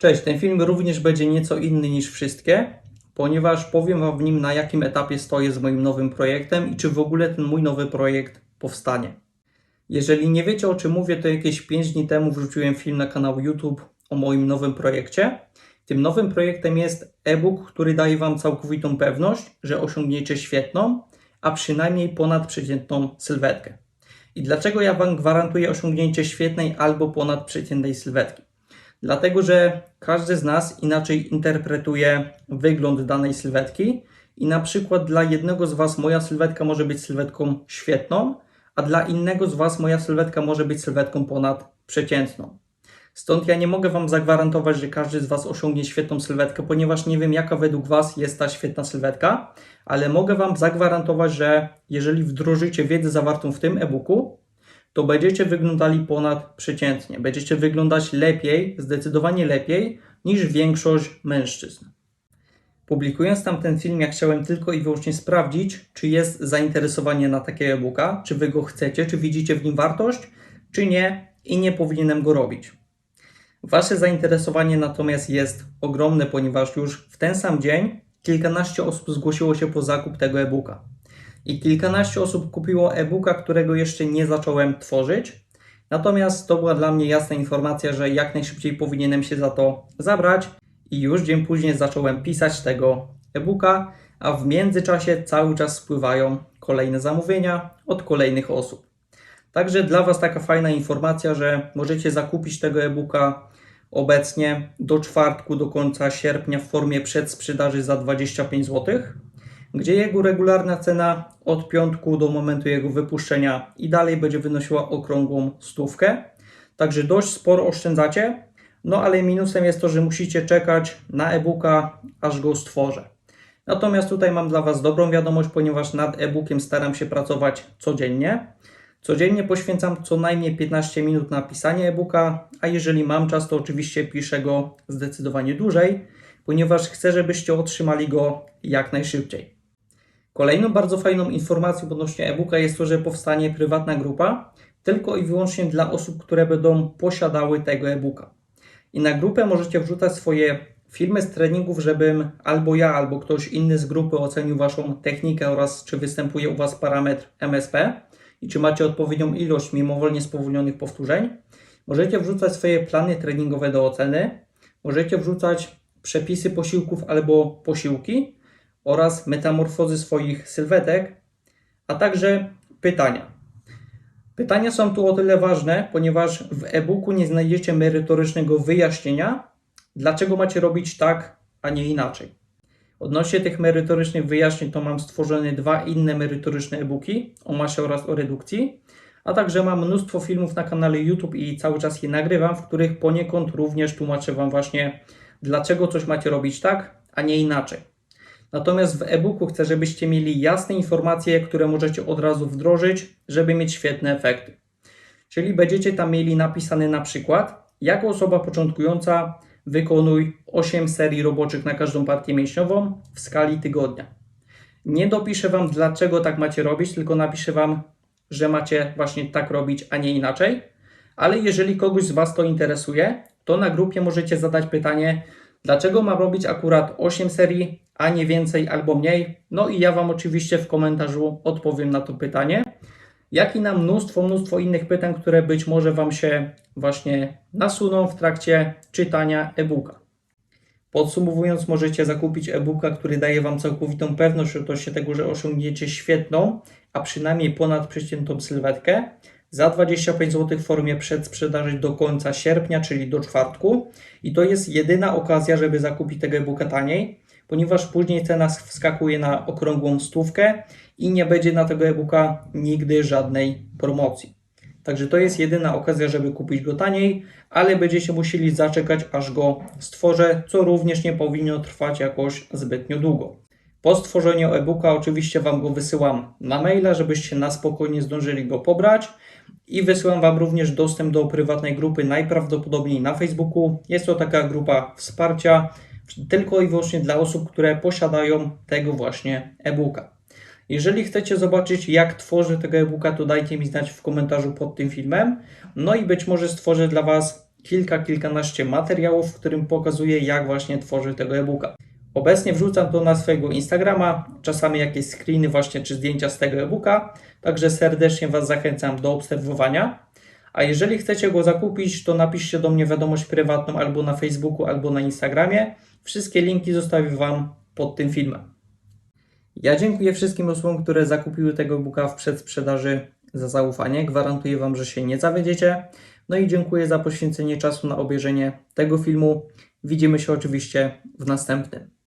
Cześć, ten film również będzie nieco inny niż wszystkie, ponieważ powiem Wam w nim na jakim etapie stoję z moim nowym projektem i czy w ogóle ten mój nowy projekt powstanie. Jeżeli nie wiecie o czym mówię, to jakieś 5 dni temu wrzuciłem film na kanał YouTube o moim nowym projekcie. Tym nowym projektem jest e-book, który daje Wam całkowitą pewność, że osiągniecie świetną, a przynajmniej ponadprzeciętną sylwetkę. I dlaczego ja Wam gwarantuję osiągnięcie świetnej albo ponadprzeciętnej sylwetki? Dlatego, że każdy z nas inaczej interpretuje wygląd danej sylwetki i na przykład dla jednego z Was moja sylwetka może być sylwetką świetną, a dla innego z Was moja sylwetka może być sylwetką ponadprzeciętną. Stąd ja nie mogę Wam zagwarantować, że każdy z Was osiągnie świetną sylwetkę, ponieważ nie wiem, jaka według Was jest ta świetna sylwetka, ale mogę Wam zagwarantować, że jeżeli wdrożycie wiedzę zawartą w tym e-booku, to będziecie wyglądali ponadprzeciętnie. Będziecie wyglądać lepiej, zdecydowanie lepiej niż większość mężczyzn. Publikując tam ten film, ja chciałem tylko i wyłącznie sprawdzić, czy jest zainteresowanie na takie e-booka, czy wy go chcecie, czy widzicie w nim wartość, czy nie i nie powinienem go robić. Wasze zainteresowanie natomiast jest ogromne, ponieważ już w ten sam dzień kilkanaście osób zgłosiło się po zakup tego e-booka. I kilkanaście osób kupiło e-booka, którego jeszcze nie zacząłem tworzyć. Natomiast to była dla mnie jasna informacja, że jak najszybciej powinienem się za to zabrać. I już dzień później zacząłem pisać tego e-booka, a w międzyczasie cały czas spływają kolejne zamówienia od kolejnych osób. Także dla Was taka fajna informacja, że możecie zakupić tego e-booka obecnie do czwartku, do końca sierpnia w formie przedsprzedaży za 25 zł, gdzie jego regularna cena od piątku do momentu jego wypuszczenia i dalej będzie wynosiła okrągłą stówkę. Także dość sporo oszczędzacie, no ale minusem jest to, że musicie czekać na e-booka, aż go stworzę. Natomiast tutaj mam dla Was dobrą wiadomość, ponieważ nad e-bookiem staram się pracować codziennie. Codziennie poświęcam co najmniej 15 minut na pisanie e-booka, a jeżeli mam czas, to oczywiście piszę go zdecydowanie dłużej, ponieważ chcę, żebyście otrzymali go jak najszybciej. Kolejną bardzo fajną informacją odnośnie e-booka jest to, że powstanie prywatna grupa tylko i wyłącznie dla osób, które będą posiadały tego e-booka. I na grupę możecie wrzucać swoje filmy z treningów, żebym albo ja, albo ktoś inny z grupy ocenił Waszą technikę oraz czy występuje u Was parametr MSP i czy macie odpowiednią ilość mimowolnie spowolnionych powtórzeń. Możecie wrzucać swoje plany treningowe do oceny. Możecie wrzucać przepisy posiłków albo posiłki oraz metamorfozy swoich sylwetek, a także pytania. Pytania są tu o tyle ważne, ponieważ w e-booku nie znajdziecie merytorycznego wyjaśnienia, dlaczego macie robić tak, a nie inaczej. Odnośnie tych merytorycznych wyjaśnień, to mam stworzone dwa inne merytoryczne e-booki o masie oraz o redukcji, a także mam mnóstwo filmów na kanale YouTube i cały czas je nagrywam, w których poniekąd również tłumaczę Wam właśnie, dlaczego coś macie robić tak, a nie inaczej. Natomiast w e-booku chcę, żebyście mieli jasne informacje, które możecie od razu wdrożyć, żeby mieć świetne efekty. Czyli będziecie tam mieli napisane na przykład, jako osoba początkująca wykonuj 8 serii roboczych na każdą partię mięśniową w skali tygodnia. Nie dopiszę Wam, dlaczego tak macie robić, tylko napiszę Wam, że macie właśnie tak robić, a nie inaczej. Ale jeżeli kogoś z Was to interesuje, to na grupie możecie zadać pytanie, dlaczego mam robić akurat 8 serii, a nie więcej albo mniej. No i ja Wam oczywiście w komentarzu odpowiem na to pytanie jak i na mnóstwo, mnóstwo innych pytań, które być może Wam się właśnie nasuną w trakcie czytania e-booka. Podsumowując, możecie zakupić e-booka, który daje Wam całkowitą pewność odnośnie tego, że osiągniecie świetną, a przynajmniej ponadprzeciętną sylwetkę za 25 zł w formie przedsprzedaży do końca sierpnia, czyli do czwartku. I to jest jedyna okazja, żeby zakupić tego e-booka taniej, ponieważ później cena wskakuje na okrągłą stówkę i nie będzie na tego e-booka nigdy żadnej promocji. Także to jest jedyna okazja, żeby kupić go taniej, ale będziecie musieli zaczekać, aż go stworzę, co również nie powinno trwać jakoś zbytnio długo. Po stworzeniu e-booka oczywiście Wam go wysyłam na maila, żebyście na spokojnie zdążyli go pobrać i wysyłam Wam również dostęp do prywatnej grupy najprawdopodobniej na Facebooku. Jest to taka grupa wsparcia tylko i wyłącznie dla osób, które posiadają tego właśnie e-booka. Jeżeli chcecie zobaczyć, jak tworzę tego e-booka, to dajcie mi znać w komentarzu pod tym filmem. No i być może stworzę dla Was kilka, kilkanaście materiałów, w którym pokazuję, jak właśnie tworzyć tego e-booka. Obecnie wrzucam to na swojego Instagrama, czasami jakieś screeny właśnie czy zdjęcia z tego e-booka, także serdecznie Was zachęcam do obserwowania. A jeżeli chcecie go zakupić, to napiszcie do mnie wiadomość prywatną albo na Facebooku, albo na Instagramie. Wszystkie linki zostawię Wam pod tym filmem. Ja dziękuję wszystkim osobom, które zakupiły tego e-booka w przedsprzedaży za zaufanie. Gwarantuję Wam, że się nie zawiedziecie. No i dziękuję za poświęcenie czasu na obejrzenie tego filmu. Widzimy się oczywiście w następnym.